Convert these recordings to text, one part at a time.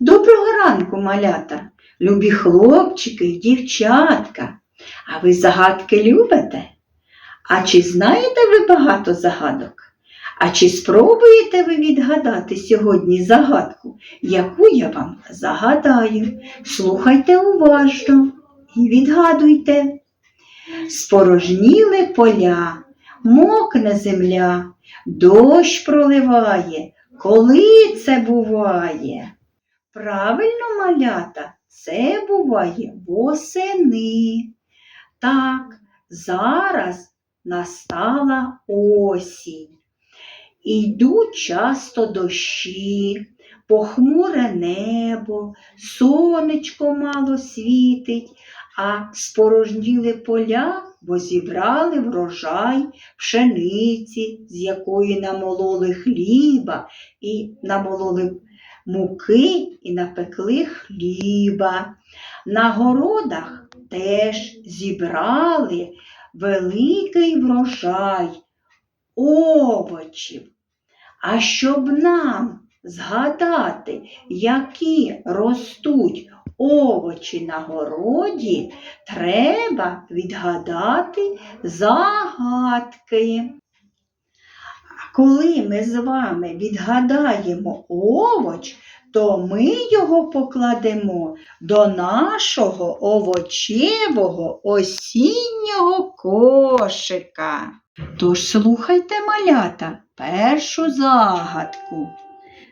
Доброго ранку, малята, любі хлопчики і дівчатка. А ви загадки любите? А чи знаєте ви багато загадок? А чи спробуєте ви відгадати сьогодні загадку, яку я вам загадаю? Слухайте уважно і відгадуйте. Спорожніли поля, мокне земля, дощ проливає. Коли це буває? Правильно, малята, це буває восени. Так, зараз настала осінь. Йдуть часто дощі, похмуре небо, сонечко мало світить, а спорожніли поля, бо зібрали врожай пшениці, з якої намололи хліба і намололи муки і напекли хліба. На городах теж зібрали великий врожай овочів. А щоб нам згадати, які ростуть овочі на городі, треба відгадати загадки. Коли ми з вами відгадаємо овоч, то ми його покладемо до нашого овочевого осіннього кошика. Тож слухайте, малята, першу загадку.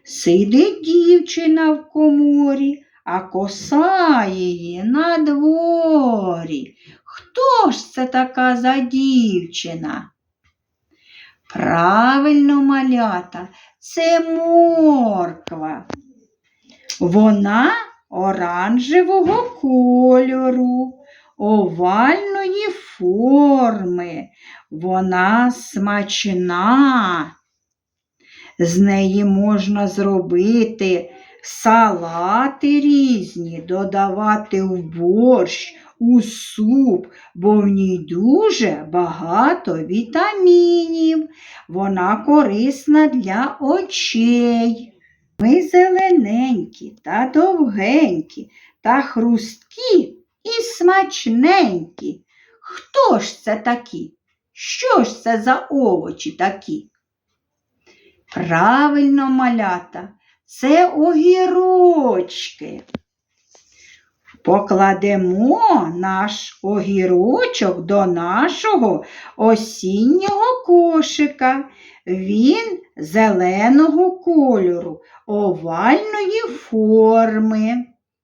Сидить дівчина в коморі, а коса її на дворі. Хто ж це така за дівчина? Правильно, малята, це морква. Вона оранжевого кольору, овальної форми. Вона смачна. З неї можна зробити салати різні, додавати в борщ, у суп, бо в ній дуже багато вітамінів. Вона корисна для очей. Ми зелененькі та довгенькі та хрусткі і смачненькі. Хто ж це такі? Що ж це за овочі такі? Правильно, малята, це огірочки. Покладемо наш огірочок до нашого осіннього кошика. Він зеленого кольору, овальної форми.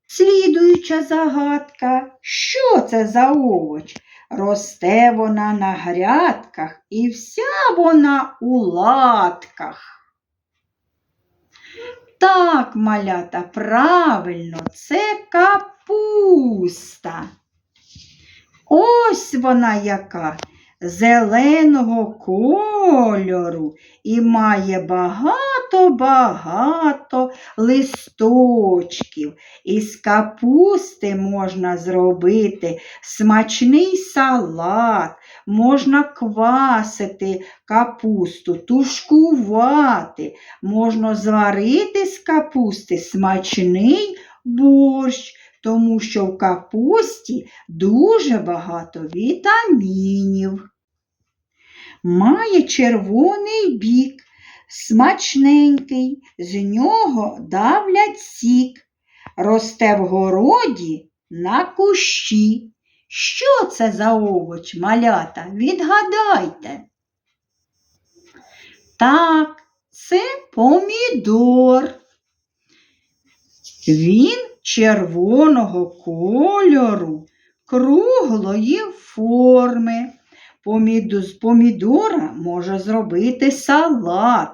Слідуюча загадка. Що це за овоч? Росте вона на грядках і вся вона у латках. Так, малята, правильно, це капуста. Ось вона яка зеленого кольору і має багато-багато листочків. Із капусти можна зробити смачний салат, можна квасити капусту, тушкувати, можна зварити з капусти смачний борщ тому що в капусті дуже багато вітамінів. Має червоний бік, смачненький, з нього давлять сік, росте в городі на кущі. Що це за овоч, малята? Відгадайте. Так, це помідор. Він червоного кольору, круглої форми. З помідора можна зробити салат.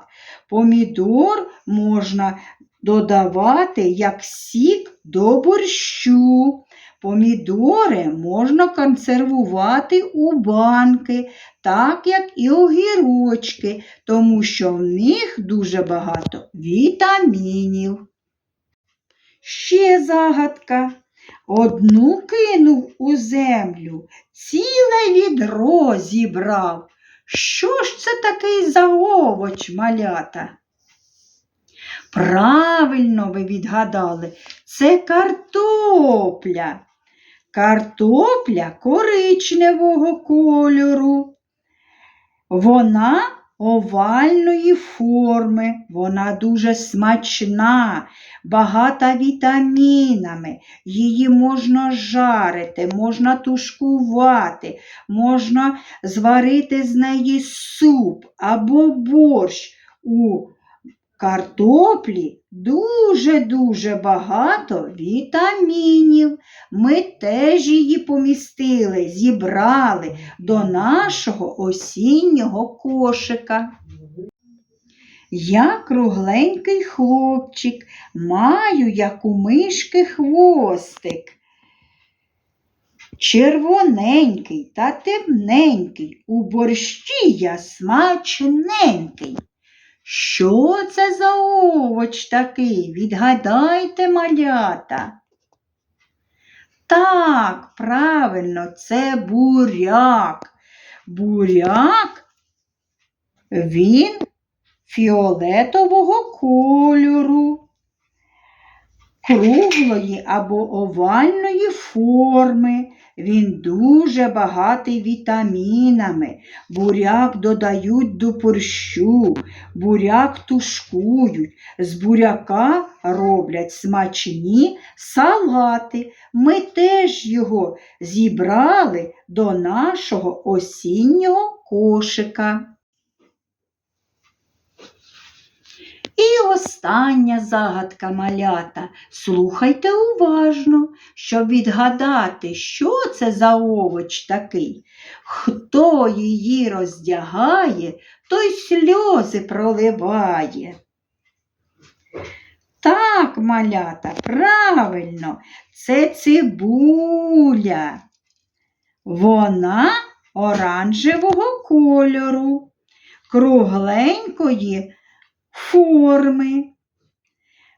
Помідор можна додавати як сік до борщу. Помідори можна консервувати у банки, так як і огірочки, тому що в них дуже багато вітамінів. Ще загадка. Одну кинув у землю, ціле відро зібрав. Що ж це такий за овоч, малята? Правильно ви відгадали, це картопля. Картопля коричневого кольору. Вона овальної форми, вона дуже смачна, багата вітамінами. Її можна жарити, можна тушкувати, можна зварити з неї суп або борщ. У картоплі дуже-дуже багато вітамінів. Ми теж її помістили, зібрали до нашого осіннього кошика. Я кругленький хлопчик, маю, як у мишки, хвостик. Червоненький та темненький, у борщі я смачненький. Що це за овоч такий? Відгадайте, малята. Так, правильно, це буряк. Буряк, він фіолетового кольору, круглої або овальної форми. Він дуже багатий вітамінами. Буряк додають до борщу, буряк тушкують, з буряка роблять смачні салати. Ми теж його зібрали до нашого осіннього кошика. І остання загадка малята. Слухайте уважно, щоб відгадати, що це за овоч такий. Хто її роздягає, той сльози проливає. Так, малята, правильно, це цибуля. Вона оранжевого кольору, кругленької форми.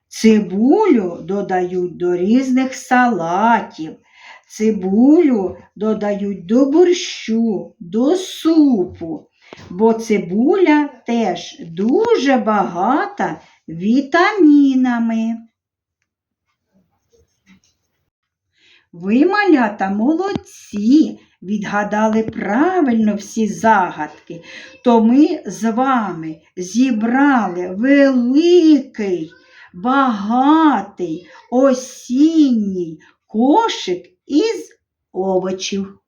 Цибулю додають до різних салатів. Цибулю додають до борщу, до супу, бо цибуля теж дуже багата вітамінами. Ви, малята, молодці, відгадали правильно всі загадки, то ми з вами зібрали великий, багатий осінній кошик із овочів.